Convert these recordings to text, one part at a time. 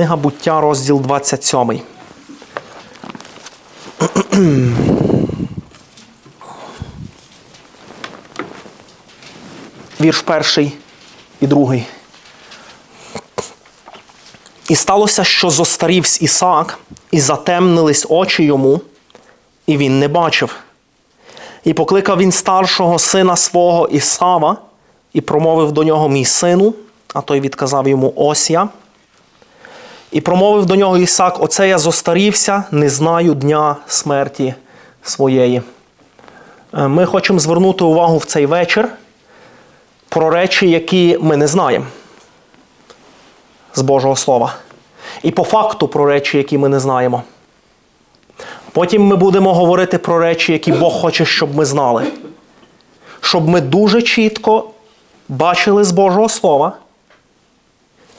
Книга буття, розділ 27. Вірш перший і другий. І сталося, що зостарівсь Ісаак, і затемнились очі йому, і він не бачив. І покликав він старшого сина свого Ісава, і промовив до нього мій сину, а той відказав йому ось я. І промовив до нього Ісак: Оце я зостарівся, не знаю дня смерті своєї. Е, Ми хочемо звернути увагу в цей вечір про речі, які ми не знаємо з Божого Слова. І по факту про речі, які ми не знаємо. Потім ми будемо говорити про речі, які Бог хоче, щоб ми знали. Щоб ми дуже чітко бачили з Божого Слова,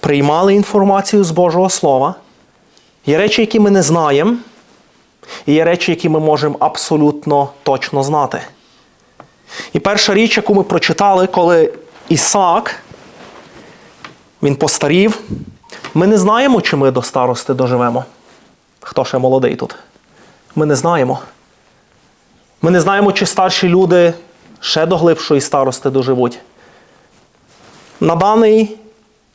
приймали інформацію з Божого Слова. Є речі, які ми не знаємо, і є речі, які ми можемо абсолютно точно знати. І перша річ, яку ми прочитали, коли Ісаак, він постарів, ми не знаємо, чи ми до старости доживемо. Хто ще молодий тут? Ми не знаємо. Ми не знаємо, чи старші люди ще до глибшої старости доживуть. На даний,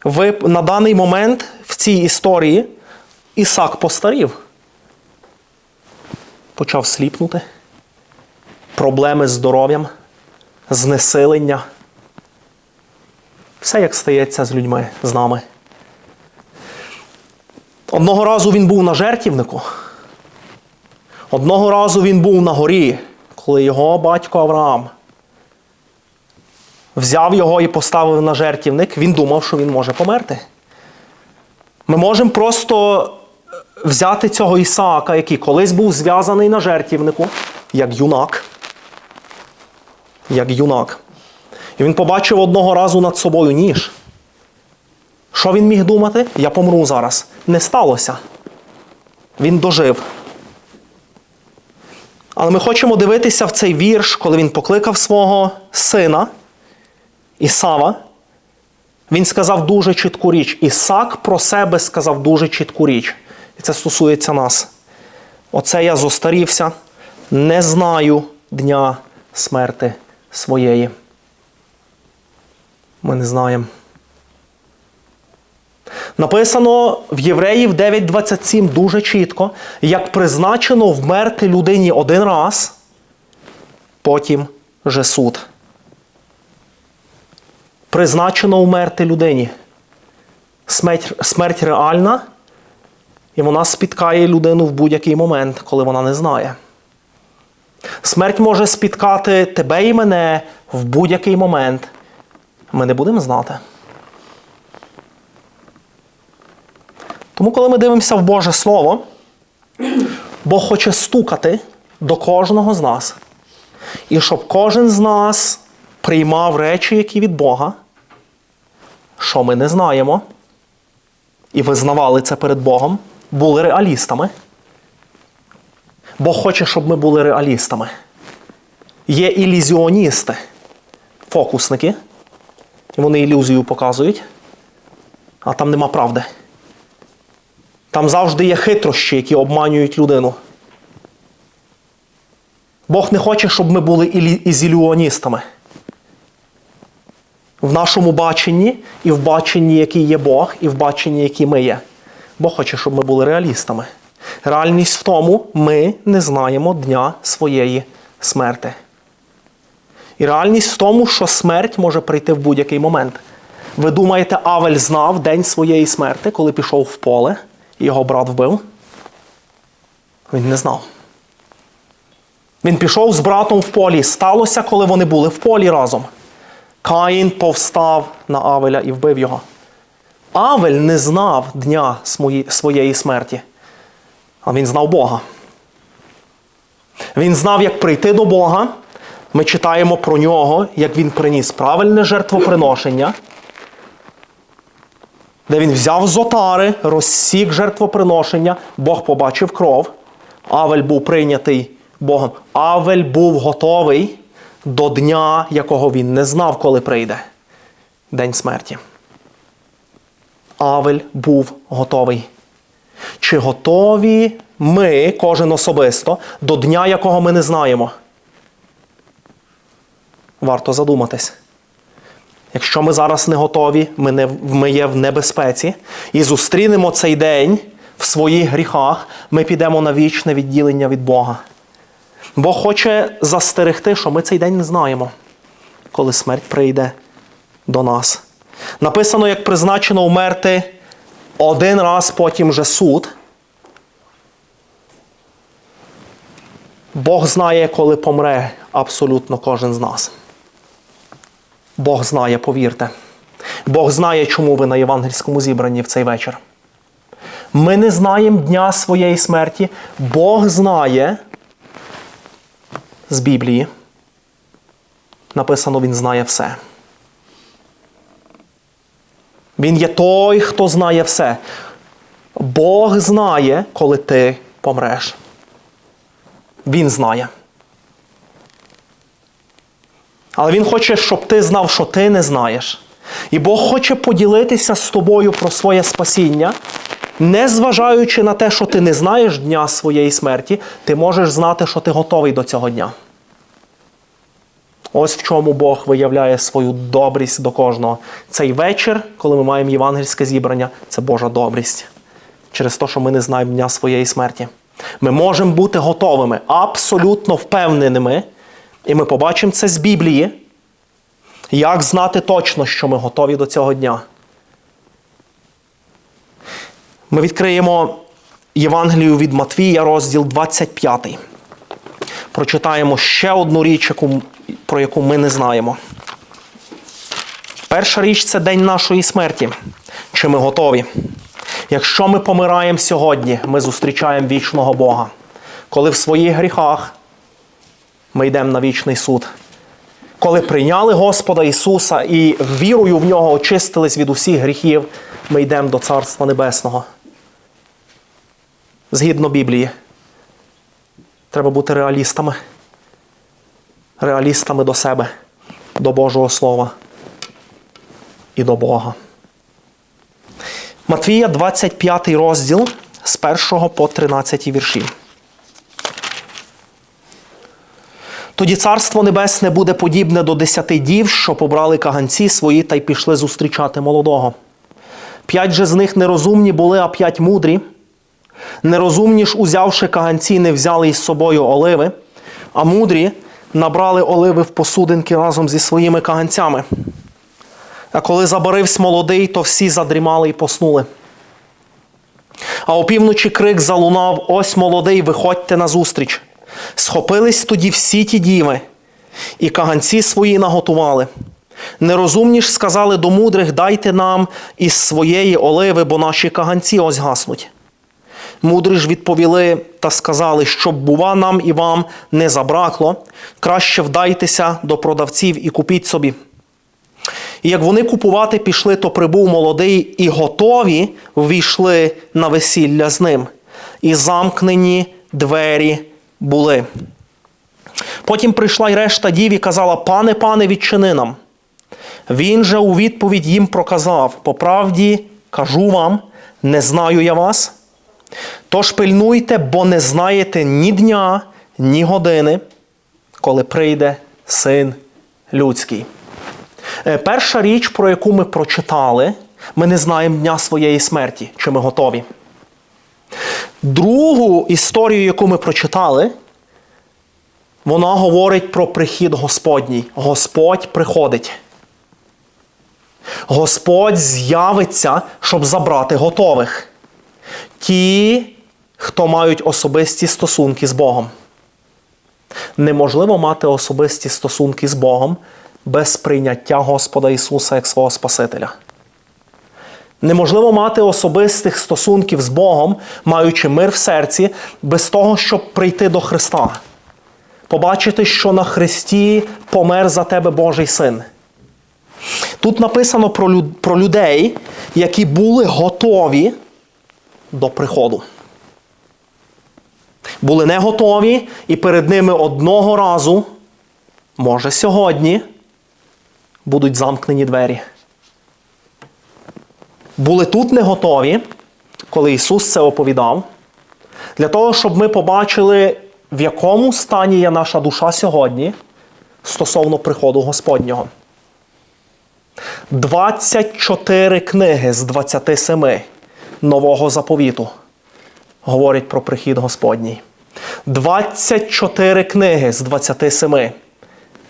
вип- на даний момент в цій історії Ісак постарів. Почав сліпнути. Проблеми з здоров'ям, знесилення. Все як стається з людьми, з нами. Одного разу він був на жертівнику. Одного разу він був на горі, коли його батько Авраам взяв його і поставив на жертівник, він думав, що він може померти. Ми можемо просто взяти цього Ісаака, який колись був зв'язаний на жертівнику, як юнак. Як юнак. І він побачив одного разу над собою ніж. Що він міг думати? Я помру зараз. Не сталося. Він дожив. Але ми хочемо дивитися в цей вірш, коли він покликав свого сина Ісава. Він сказав дуже чітку річ. Ісак про себе сказав дуже чітку річ. І це стосується нас. Оце я зостарівся, не знаю дня смерти своєї. Ми не знаємо. Написано в Євреїв 9.27 дуже чітко, як призначено вмерти людині один раз, потім же суд. Призначено вмерти людині. Смерть, смерть реальна, і вона спіткає людину в будь-який момент, коли вона не знає. Смерть може спіткати тебе і мене в будь-який момент. Ми не будемо знати. Тому, коли ми дивимося в Боже Слово, Бог хоче стукати до кожного з нас. І щоб кожен з нас приймав речі, які від Бога, що ми не знаємо, і визнавали це перед Богом, були реалістами. Бог хоче, щоб ми були реалістами. Є ілюзіоністи, фокусники, і вони ілюзію показують, а там нема правди. Там завжди є хитрощі, які обманюють людину. Бог не хоче, щоб ми були ізілюоністами. В нашому баченні, і в баченні, який є Бог, і в баченні, який ми є. Бог хоче, щоб ми були реалістами. Реальність в тому, ми не знаємо дня своєї смерти. І реальність в тому, що смерть може прийти в будь-який момент. Ви думаєте, Авель знав день своєї смерти, коли пішов в поле і його брат вбив? Він не знав. Він пішов з братом в полі. Сталося, коли вони були в полі разом. Каїн повстав на Авеля і вбив його. Авель не знав дня своєї смерті, а він знав Бога. Він знав, як прийти до Бога. Ми читаємо про нього, як він приніс правильне жертвоприношення, де він взяв з отари, розсік жертвоприношення, Бог побачив кров. Авель був прийнятий Богом. Авель був готовий до дня, якого він не знав, коли прийде день смерті. Авель був готовий. Чи готові ми, кожен особисто, до дня, якого ми не знаємо? Варто задуматись. Якщо ми зараз не готові, ми, не, ми є в небезпеці, і зустрінемо цей день в своїх гріхах, ми підемо на вічне відділення від Бога. Бог хоче застерегти, що ми цей день не знаємо, коли смерть прийде до нас. Написано, як призначено вмерти один раз, потім же суд. Бог знає, коли помре абсолютно кожен з нас. Бог знає, повірте. Бог знає, чому ви на євангельському зібранні в цей вечір. Ми не знаємо дня своєї смерті. Бог знає з Біблії. Написано, Він знає все. Він є той, хто знає все. Бог знає, коли ти помреш. Він знає. Але Він хоче, щоб ти знав, що ти не знаєш. І Бог хоче поділитися з тобою про своє спасіння, не зважаючи на те, що ти не знаєш дня своєї смерті, ти можеш знати, що ти готовий до цього дня. Ось в чому Бог виявляє свою добрість до кожного. Цей вечір, коли ми маємо євангельське зібрання, це Божа добрість. Через те, що ми не знаємо дня своєї смерті. Ми можемо бути готовими, абсолютно впевненими, і ми побачимо це з Біблії, як знати точно, що ми готові до цього дня. Ми відкриємо Євангелію від Матвія, розділ 25. Прочитаємо ще одну річ, яку, про яку ми не знаємо. Перша річ це день нашої смерті. Чи ми готові? Якщо ми помираємо сьогодні, ми зустрічаємо вічного Бога. Коли в своїх гріхах ми йдемо на вічний суд. Коли прийняли Господа Ісуса і вірою в нього очистились від усіх гріхів, ми йдемо до Царства Небесного. Згідно Біблії, треба бути реалістами. Реалістами до себе, до Божого Слова і до Бога. Матвія, 25 розділ з 1 по 13 вірші. Тоді царство небесне буде подібне до десяти дів, що побрали каганці свої та й пішли зустрічати молодого. П'ять же з них нерозумні були, а п'ять мудрі. Нерозумні ж, узявши каганці, не взяли із собою оливи, а мудрі набрали оливи в посудинки разом зі своїми каганцями. А коли забарився молодий, то всі задрімали і поснули. А опівночі крик залунав: Ось молодий, виходьте назустріч. Схопились тоді всі ті діви, і каганці свої наготували. Нерозумні ж сказали до мудрих: дайте нам із своєї оливи, бо наші каганці ось гаснуть. Мудрі ж відповіли та сказали, щоб, бува, нам і вам не забракло, краще вдайтеся до продавців і купіть собі. І як вони купувати пішли, то прибув молодий і готові ввійшли на весілля з ним, і замкнені двері були. Потім прийшла й решта дів і казала: Пане, пане, відчини нам. Він же у відповідь їм проказав: По правді кажу вам, не знаю я вас. Тож пильнуйте, бо не знаєте ні дня, ні години, коли прийде син людський. Е, Перша річ, про яку ми прочитали, ми не знаємо дня своєї смерті, чи ми готові. Другу історію, яку ми прочитали, вона говорить про прихід Господній. Господь приходить. Господь з'явиться, щоб забрати готових. Ті, хто мають особисті стосунки з Богом. Неможливо мати особисті стосунки з Богом без прийняття Господа Ісуса як свого Спасителя. Неможливо мати особистих стосунків з Богом, маючи мир в серці, без того, щоб прийти до Христа. Побачити, що на Христі помер за тебе Божий Син. Тут написано про, люд... про людей, які були готові до приходу. Були не готові, і перед ними одного разу, може сьогодні, будуть замкнені двері. Були тут не готові, коли Ісус це оповідав, для того, щоб ми побачили, в якому стані є наша душа сьогодні стосовно приходу Господнього. 24 книги з 27 нового заповіту говорять про прихід Господній. 24 книги з 27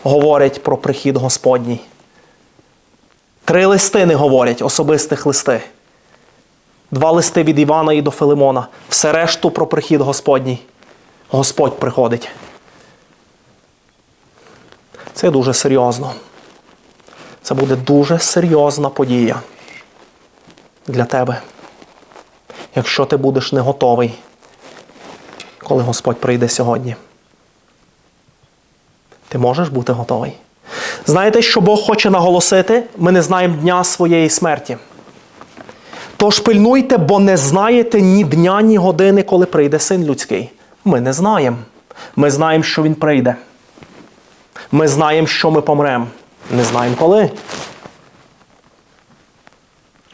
говорять про прихід Господній. Три листи не говорять, особистих листи. Два листи від Івана і до Филимона. Все решту про прихід Господній. Господь приходить. Це дуже серйозно. Це буде дуже серйозна подія для тебе. Якщо ти будеш не готовий, коли Господь прийде сьогодні. Ти можеш бути готовий. Знаєте, що Бог хоче наголосити? Ми не знаємо дня своєї смерті. Тож пильнуйте, бо не знаєте ні дня, ні години, коли прийде син людський. Ми не знаємо. Ми знаємо, що він прийде. Ми знаємо, що ми помремо. Не знаємо коли.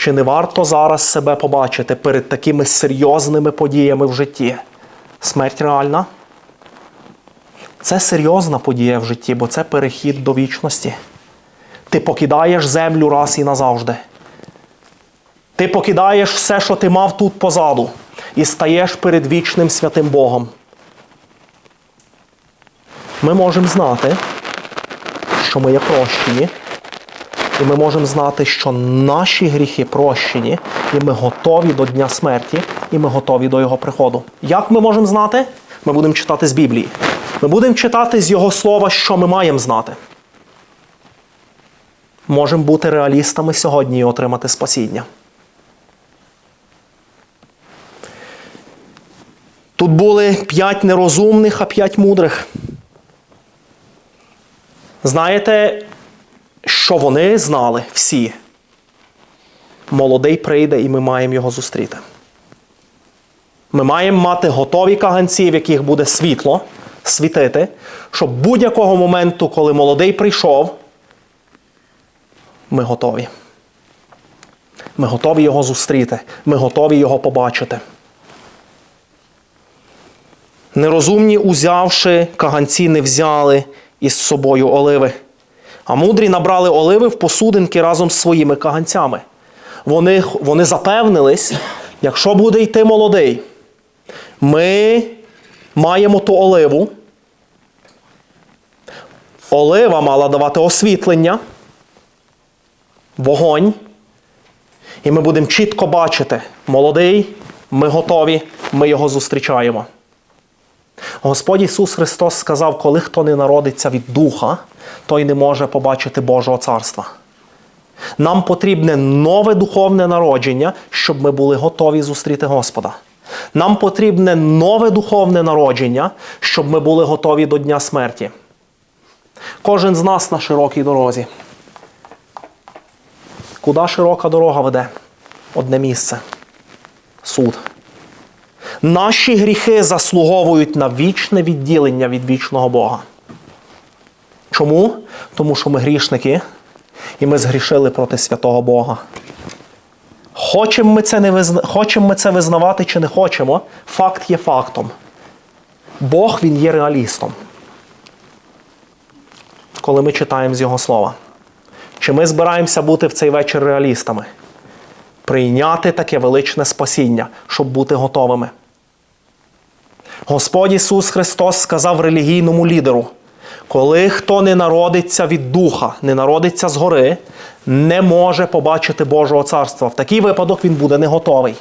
Чи не варто зараз себе побачити перед такими серйозними подіями в житті? Смерть реальна? Це серйозна подія в житті, бо це перехід до вічності. Ти покидаєш землю раз і назавжди. Ти покидаєш все, що ти мав тут позаду, і стаєш перед вічним святим Богом. Ми можемо знати, що ми є прощені, і ми можемо знати, що наші гріхи прощені, і ми готові до Дня смерті, і ми готові до Його приходу. Як ми можемо знати? Ми будемо читати з Біблії. Ми будемо читати з Його слова, що ми маємо знати. Можемо бути реалістами сьогодні і отримати спасіння. Тут були п'ять нерозумних, а п'ять мудрих. Знаєте, що вони знали всі? Молодий прийде, і ми маємо його зустріти. Ми маємо мати готові каганці, в яких буде світло світити, щоб будь-якого моменту, коли молодий прийшов, ми готові. Ми готові його зустріти. Ми готові його побачити. Нерозумні, узявши, каганці не взяли із собою оливи. А мудрі набрали оливи в посудинки разом з своїми каганцями. Вони, вони запевнились, якщо буде йти молодий, ми маємо ту оливу. Олива мала давати освітлення, вогонь. І ми будемо чітко бачити, молодий, ми готові, ми його зустрічаємо. Господь Ісус Христос сказав, коли хто не народиться від Духа, той не може побачити Божого царства. Нам потрібне нове духовне народження, щоб ми були готові зустріти Господа. Нам потрібне нове духовне народження, щоб ми були готові до Дня смерті. Кожен з нас на широкій дорозі. Куди широка дорога веде? Одне місце суд. Наші гріхи заслуговують на вічне відділення від вічного Бога. Чому? Тому що ми грішники, і ми згрішили проти святого Бога. Хочемо ми це не визна... хочемо ми це визнавати чи не хочемо, факт є фактом. Бог він є реалістом. Коли ми читаємо з Його слова. Чи ми збираємося бути в цей вечір реалістами? Прийняти таке величне спасіння, щоб бути готовими. Господь Ісус Христос сказав релігійному лідеру: коли хто не народиться від Духа, не народиться згори, не може побачити Божого царства. В такий випадок він буде не готовий.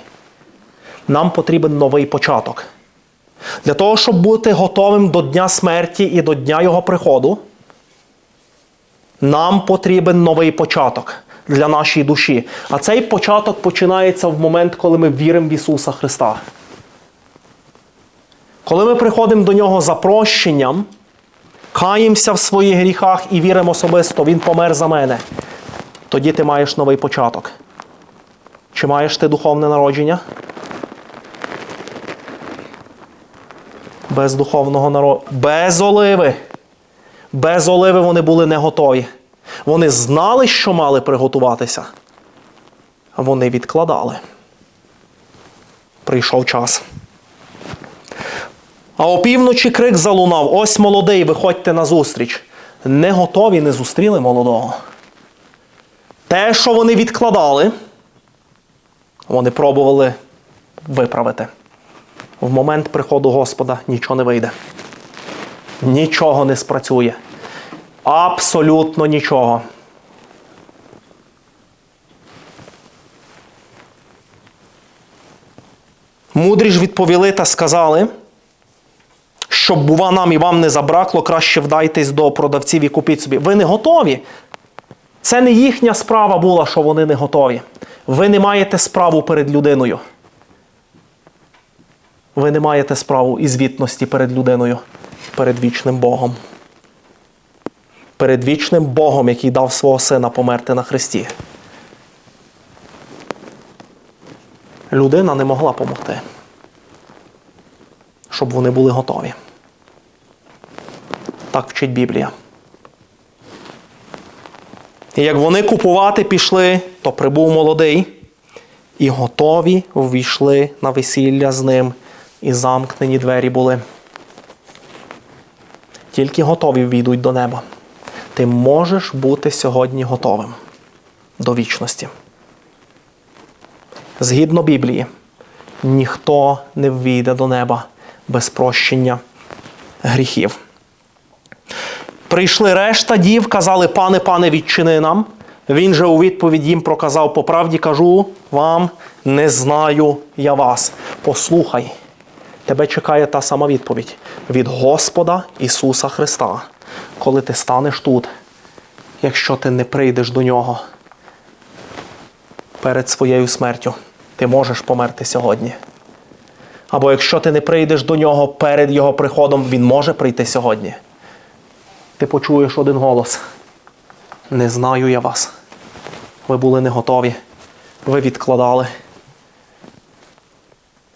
Нам потрібен новий початок. Для того, щоб бути готовим до Дня смерті і до Дня Його приходу, нам потрібен новий початок для нашої душі. А цей початок починається в момент, коли ми віримо в Ісуса Христа. Коли ми приходимо до Нього за прощенням, каємося в своїх гріхах і віримо особисто, Він помер за мене, тоді ти маєш новий початок. Чи маєш ти духовне народження? Без духовного народу. Без оливи. Без оливи вони були не готові. Вони знали, що мали приготуватися. Вони відкладали. прийшов час. А опівночі крик залунав: ось молодий, виходьте на зустріч. Не готові, не зустріли молодого. Те, що вони відкладали, вони пробували виправити. В момент приходу Господа нічого не вийде. Нічого не спрацює. Абсолютно нічого. Мудрі ж відповіли та сказали, щоб, бува, нам і вам не забракло, краще вдайтесь до продавців і купіть собі. Ви не готові. Це не їхня справа була, що вони не готові. Ви не маєте справу перед людиною. Ви не маєте справу і звітності перед людиною, перед вічним Богом. Перед вічним Богом, який дав свого сина померти на Христі. Людина не могла помогти, щоб вони були готові. Так вчить Біблія. І як вони купувати пішли, то прибув молодий, і готові увійшли на весілля з ним, і замкнені двері були. Тільки готові війдуть до неба. Ти можеш бути сьогодні готовим до вічності. Згідно Біблії, ніхто не ввійде до неба без прощення гріхів. Прийшли решта дів, казали, пане, пане, відчини нам. Він же у відповідь їм проказав, по правді кажу вам, не знаю я вас. Послухай, тебе чекає та сама відповідь від Господа Ісуса Христа, коли ти станеш тут, якщо ти не прийдеш до Нього перед своєю смертю, ти можеш померти сьогодні. Або якщо ти не прийдеш до нього перед Його приходом, Він може прийти сьогодні. Ти почуєш один голос. Не знаю я вас. Ви були не готові. Ви відкладали.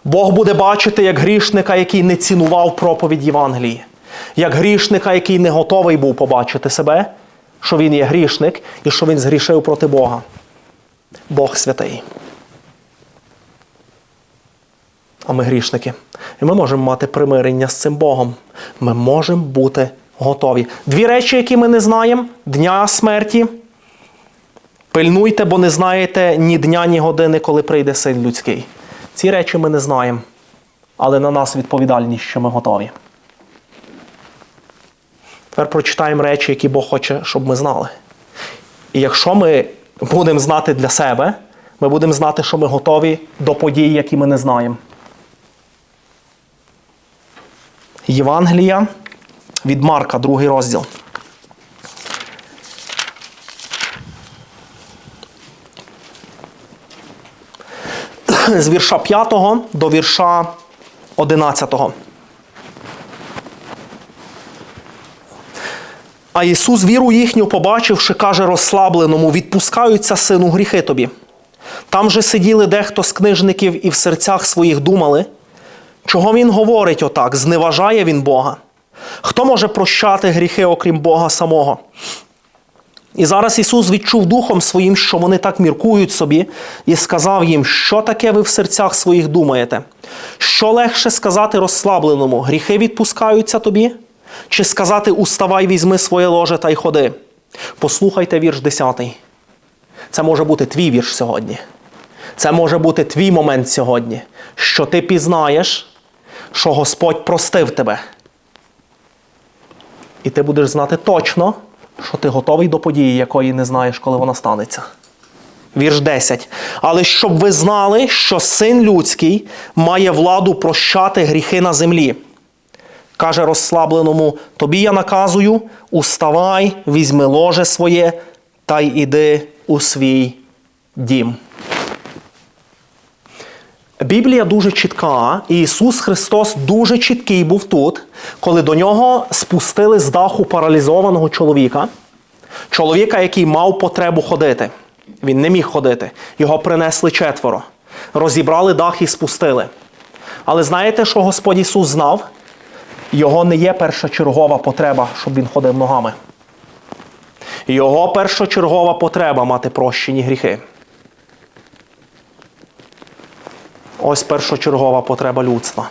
Бог буде бачити як грішника, який не цінував проповідь Євангелії, як грішника, який не готовий був побачити себе, що він є грішник і що він згрішив проти Бога. Бог святий. А ми грішники. І ми можемо мати примирення з цим Богом. Ми можемо бути готові. Дві речі, які ми не знаємо: дня смерті. Пильнуйте, бо не знаєте ні дня, ні години, коли прийде син людський. Ці речі ми не знаємо, але на нас відповідальність, що ми готові. Тепер прочитаємо речі, які Бог хоче, щоб ми знали. І якщо ми будемо знати для себе, ми будемо знати, що ми готові до подій, які ми не знаємо. Євангелія від Марка, другий розділ. З вірша 5 до вірша 11. А Ісус, віру їхню, побачивши, каже розслабленому, відпускаються сину гріхи тобі. Там же сиділи дехто з книжників і в серцях своїх думали, чого він говорить отак, зневажає він Бога. Хто може прощати гріхи, окрім Бога самого? І зараз Ісус відчув духом своїм, що вони так міркують собі, і сказав їм, що таке ви в серцях своїх думаєте? Що легше сказати розслабленому, гріхи відпускаються тобі? Чи сказати уставай, візьми своє ложе та й ходи? Послухайте вірш 10. Це може бути твій вірш сьогодні. Це може бути твій момент сьогодні, що ти пізнаєш, що Господь простив тебе. І ти будеш знати точно, що ти готовий до події, якої не знаєш, коли вона станеться. Вірш 10. Але щоб ви знали, що син людський має владу прощати гріхи на землі. Каже розслабленому: Тобі я наказую, уставай, візьми ложе своє та й іди у свій дім. Біблія дуже чітка, і Ісус Христос дуже чіткий був тут, коли до нього спустили з даху паралізованого чоловіка, чоловіка, який мав потребу ходити. Він не міг ходити. Його принесли четверо, розібрали дах і спустили. Але знаєте, що Господь Ісус знав? Його не є першочергова потреба, щоб він ходив ногами. Його першочергова потреба мати прощені гріхи. Ось першочергова потреба людства.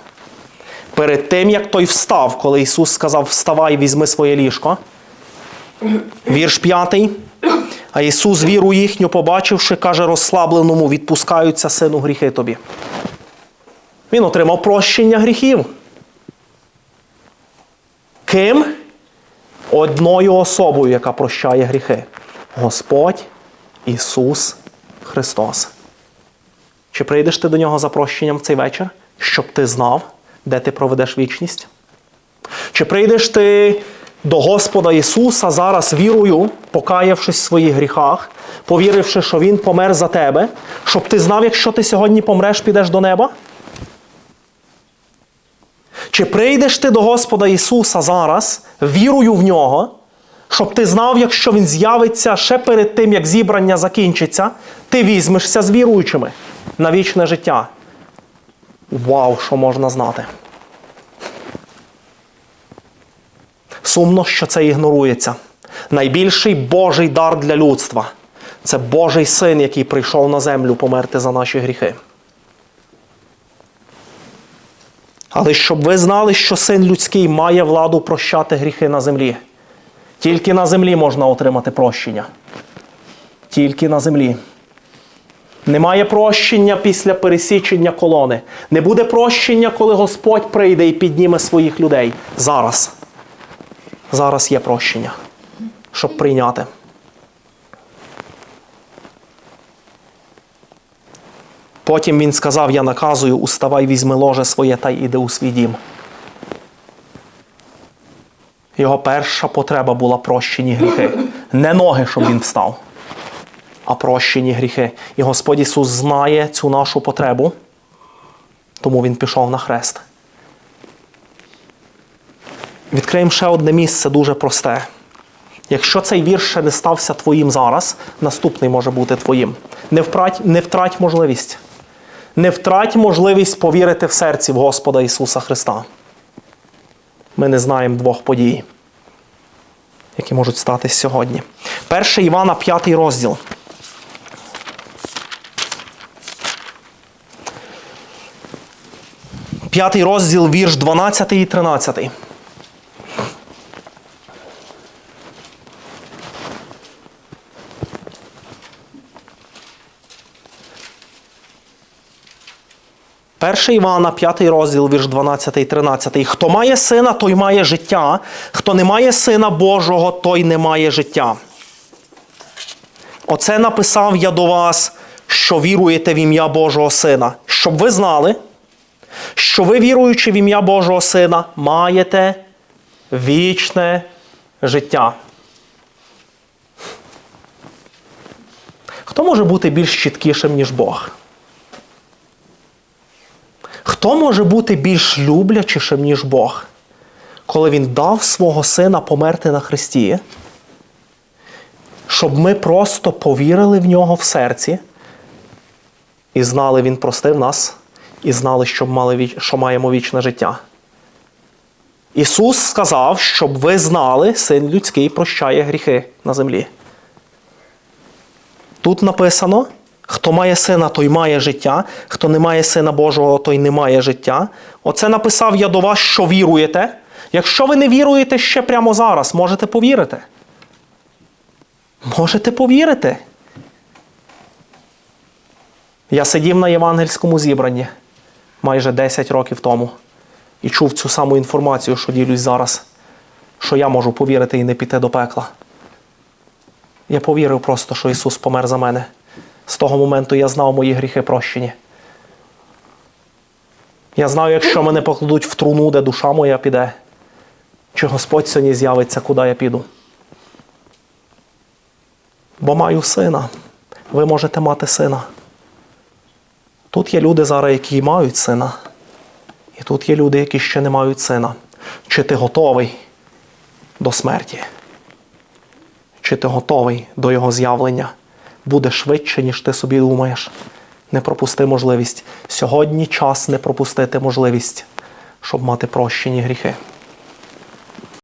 Перед тим, як той встав, коли Ісус сказав: Вставай, візьми своє ліжко. Вірш п'ятий. А Ісус, віру їхню, побачивши, каже розслабленому, відпускаються сину гріхи тобі. Він отримав прощення гріхів. Ким? Одною особою, яка прощає гріхи. Господь Ісус Христос. Чи прийдеш ти до нього за прощенням в цей вечір, щоб ти знав, де ти проведеш вічність? Чи прийдеш ти до Господа Ісуса зараз вірою, покаявшись в своїх гріхах, повіривши, що Він помер за тебе, щоб ти знав, якщо ти сьогодні помреш, підеш до неба? Чи прийдеш ти до Господа Ісуса зараз вірою в нього, щоб ти знав, якщо Він з'явиться ще перед тим, як зібрання закінчиться, ти візьмешся з віруючими на вічне життя? Вау, що можна знати! Сумно, що це ігнорується. Найбільший Божий дар для людства це Божий син, який прийшов на землю померти за наші гріхи. Але щоб ви знали, що син людський має владу прощати гріхи на землі. Тільки на землі можна отримати прощення. Тільки на землі. Немає прощення після пересічення колони. Не буде прощення, коли Господь прийде і підніме своїх людей. Зараз. Зараз є прощення, щоб прийняти. Потім він сказав: Я наказую, уставай, візьми ложе своє та й іди у свій дім. Його перша потреба була прощені гріхи. Не ноги, щоб він встав, а прощені гріхи. І Господь Ісус знає цю нашу потребу, тому Він пішов на хрест. Відкриємо ще одне місце дуже просте. Якщо цей вірш ще не стався твоїм зараз, наступний може бути твоїм. Не втрать, не втрать можливість. Не втрать можливість повірити в серці в Господа Ісуса Христа. Ми не знаємо двох подій, які можуть статись сьогодні. 1 Івана, 5 розділ. П'ятий розділ, вірш 12 і 13. Перше Івана, 5 розділ, вірш 12 і 13. Хто має сина, той має життя. Хто не має сина Божого, той не має життя. Оце написав я до вас, що віруєте в ім'я Божого Сина. Щоб ви знали, що ви, віруючи в ім'я Божого Сина, маєте вічне життя. Хто може бути більш чіткішим, ніж Бог? Хто може бути більш люблячішим, ніж Бог, коли Він дав свого Сина померти на Христі, щоб ми просто повірили в нього в серці і знали, Він простив нас, і знали, що, мали, що маємо вічне життя. Ісус сказав, щоб ви знали, син людський прощає гріхи на землі. Тут написано. Хто має сина, той має життя, хто не має сина Божого, той не має життя. Оце написав я до вас, що віруєте. Якщо ви не віруєте ще прямо зараз, можете повірити. Можете повірити. Я сидів на євангельському зібранні майже 10 років тому і чув цю саму інформацію, що ділюсь зараз, що я можу повірити і не піти до пекла. Я повірив просто, що Ісус помер за мене. З того моменту я знав мої гріхи прощені. Я знаю, якщо мене покладуть в труну, де душа моя піде, чи Господь сьогодні з'явиться, куди я піду. Бо маю сина. Ви можете мати сина. Тут є люди зараз, які мають сина. І тут є люди, які ще не мають сина. Чи ти готовий до смерті? Чи ти готовий до його з'явлення? буде швидше, ніж ти собі думаєш. Не пропусти можливість. Сьогодні час не пропустити можливість, щоб мати прощені гріхи.